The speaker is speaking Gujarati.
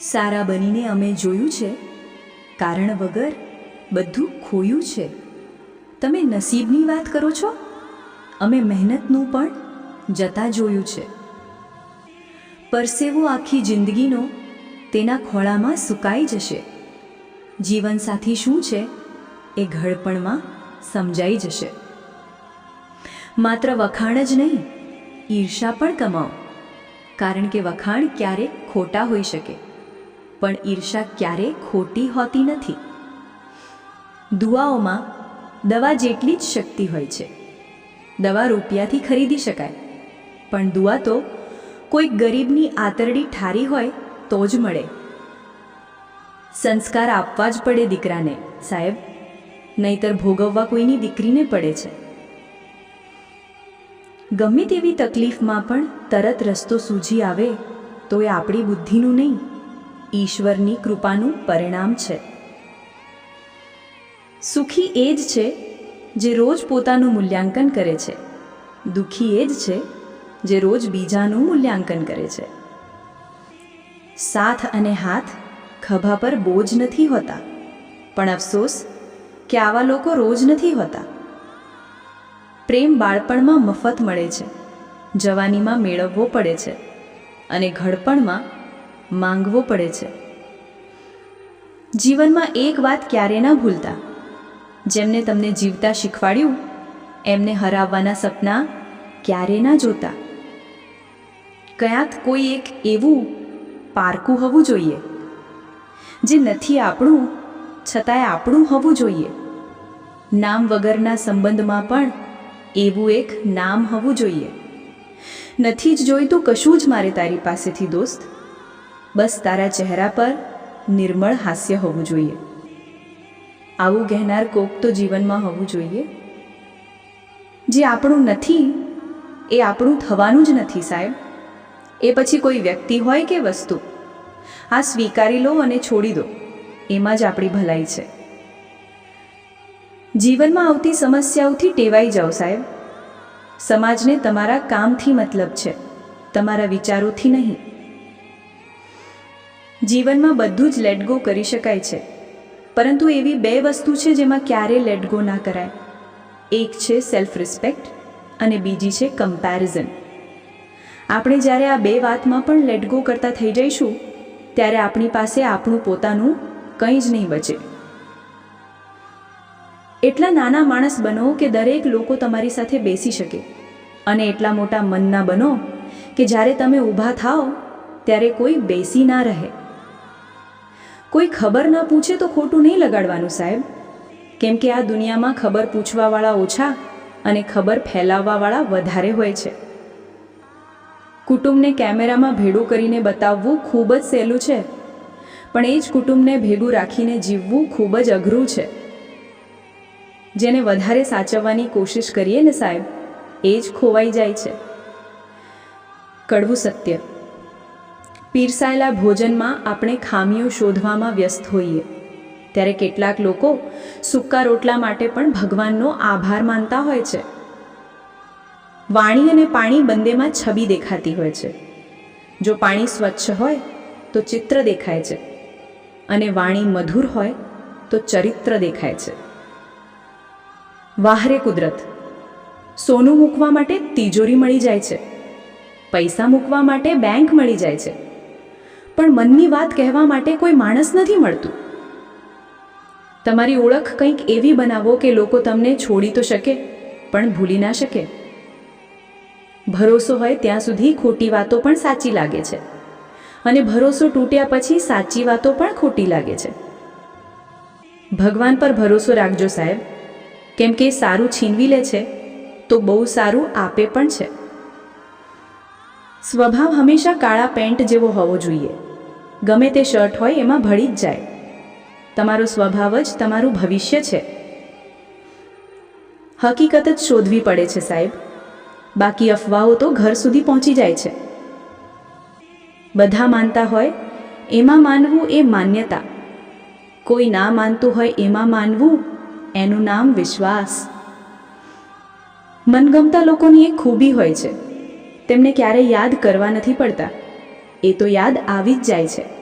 સારા બનીને અમે જોયું છે? કારણ વગર બધું ખોયું છે. તમે નસીબની વાત કરો છો? અમે મહેનતનું પણ જતા જોયું છે. પરસેવો આખી જિંદગીનો તેના ખોળામાં સુકાઈ જશે. જીવનસાથી શું છે એ ઘડપણમાં સમજાઈ જશે. માત્ર વખાણ જ નહીં, ઈર્ષા પણ કમાઓ. કારણ કે વખાણ ક્યારેક ખોટા હોઈ શકે. પણ ઈર્ષા ક્યારેય ખોટી હોતી નથી. દુઆઓમાં દવા જેટલી જ શક્તિ હોય છે. દવા રૂપિયાથી ખરીદી શકાય. પણ દુઆ તો કોઈ ગરીબની આતરડી ઠારી હોય તો જ મળે. સંસ્કાર આપવા જ પડે દીકરાને, સાહેબ. નહીતર ભોગવવા કોઈની દીકરીને પડે છે. ગમે તેવી તકલીફમાં પણ તરત રસ્તો સૂજી આવે તો એ આપણી બુદ્ધિનું નહીં. ઈશ્વરની કૃપાનું પરિણામ છે. સુખી એ જ છે જે રોજ પોતાનું મૂલ્યાંકન કરે છે. દુઃખી એ જ છે જે રોજ બીજાનું મૂલ્યાંકન કરે છે. સાથ અને હાથ ખભા પર બોજ નથી હોતા. પણ અફસોસ કે આવા લોકો રોજ નથી હોતા. પ્રેમ બાળપણમાં મફત મળે છે. જવાનીમાં મેળવવો પડે છે. અને ઘડપણમાં માંગવો પડે છે. જીવનમાં એક વાત ક્યારે ના ભૂલતા. જેમને તમને જીવતા શીખવાડ્યું, એમને હરાવવાના સપના ક્યારે ના જોતા. ક્યાંક કોઈ એક એવું પારકું હોવું જોઈએ, જે નથી આપણું, છતાંય આપણું હોવું જોઈએ. નામ વગરના સંબંધમાં પણ એવું એક નામ હોવું જોઈએ. નથી જ જોઈતું કશું જ મારે તારી પાસેથી, દોસ્ત. બસ તારા ચહેરા પર નિર્મળ હાસ્ય હોવું જોઈએ. આવું કહેનાર કોક તો જીવનમાં હોવું જોઈએ. જે આપણું નથી, એ આપણું થવાનું જ નથી સાહેબ. એ પછી કોઈ વ્યક્તિ હોય કે વસ્તુ? આ સ્વીકારી લો અને છોડી દો. એમાં જ આપણી ભલાઈ છે. જીવનમાં આવતી સમસ્યાઓથી ટેવાઈ જાઓ સાહેબ. સમાજને તમારા કામથી મતલબ છે. તમારા વિચારોથી નહીં. જીવનમાં બધું જ લેટ ગો કરી શકાય છે. પરંતુ એવી બે વસ્તુ છે જેમાં ક્યારેય લેટ ગો ના કરાય. એક છે સેલ્ફ રિસ્પેક્ટ અને બીજી છે કમ્પેરિઝન આપણે જ્યારે આ બે વાતમાં પણ લેટ ગો કરતા થઈ જઈશું, ત્યારે આપણી પાસે આપણું પોતાનું કંઈ જ નહીં બચે. એટલા નાના માણસ બનો કે દરેક લોકો તમારી સાથે બેસી શકે. અને એટલા મોટા મનના બનો કે જ્યારે તમે ઊભા થાઓ, ત્યારે કોઈ બેસી ના રહે. કોઈ ખબર ના પૂછે તો ખોટું નહીં લગાડવાનું, સાહેબ. કેમ કે આ દુનિયામાં ખબર પૂછવાવાળા ઓછા અને ખબર ફેલાવવાવાળા વધારે હોય છે. કુટુંબને કેમેરામાં ભેડું કરીને બતાવવું ખૂબ જ સહેલું છે, પણ એ જ કુટુંબને ભેગું રાખીને જીવવું ખૂબ જ અઘરું છે. જેને વધારે સાચવવાની કોશિશ કરીએ ને સાહેબ, એ જ ખોવાઈ જાય છે. કડવું સત્ય. પીરસાયેલા ભોજનમાં આપણે ખામીઓ શોધવામાં વ્યસ્ત હોઈએ. ત્યારે કેટલાક લોકો સૂકા રોટલા માટે પણ ભગવાનનો આભાર માનતા હોય છે. વાણી અને પાણી બંનેમાં છબી દેખાતી હોય છે. જો પાણી સ્વચ્છ હોય, તો ચિત્ર દેખાય છે. અને વાણી મધુર હોય, તો ચરિત્ર દેખાય છે. વાહરે કુદરત. સોનું મૂકવા માટે તિજોરી મળી જાય છે. પૈસા મૂકવા માટે બેંક મળી જાય છે. પણ મનની વાત કહેવા માટે કોઈ માણસ નથી મળતું. તમારી ઓળખ કંઈક એવી બનાવો કે લોકો તમને છોડી તો શકે, પણ ભૂલી ના શકે. ભરોસો હોય ત્યાં સુધી ખોટી વાતો પણ સાચી લાગે છે. અને ભરોસો તૂટ્યા પછી સાચી વાતો પણ ખોટી લાગે છે. ભગવાન પર ભરોસો રાખજો સાહેબ. કેમ કે સારું છીનવી લે છે, તો બહુ સારું આપે પણ છે. સ્વભાવ હંમેશા કાળા પેન્ટ જેવો હોવો જોઈએ. ગમે તે શર્ટ હોય એમાં ભળી જ જાય. તમારો સ્વભાવ જ તમારું ભવિષ્ય છે. હકીકત જ શોધવી પડે છે સાહેબ. બાકી અફવાઓ તો ઘર સુધી પહોંચી જાય છે. બધા માનતા હોય, એમાં માનવું એ માન્યતા. કોઈ ના માનતું હોય એમાં માનવું, એનું નામ વિશ્વાસ. મનગમતા લોકોની એક ખૂબી હોય છે. તેમને ક્યારેય યાદ કરવા નથી પડતા. એ તો યાદ આવી જ જાય છે.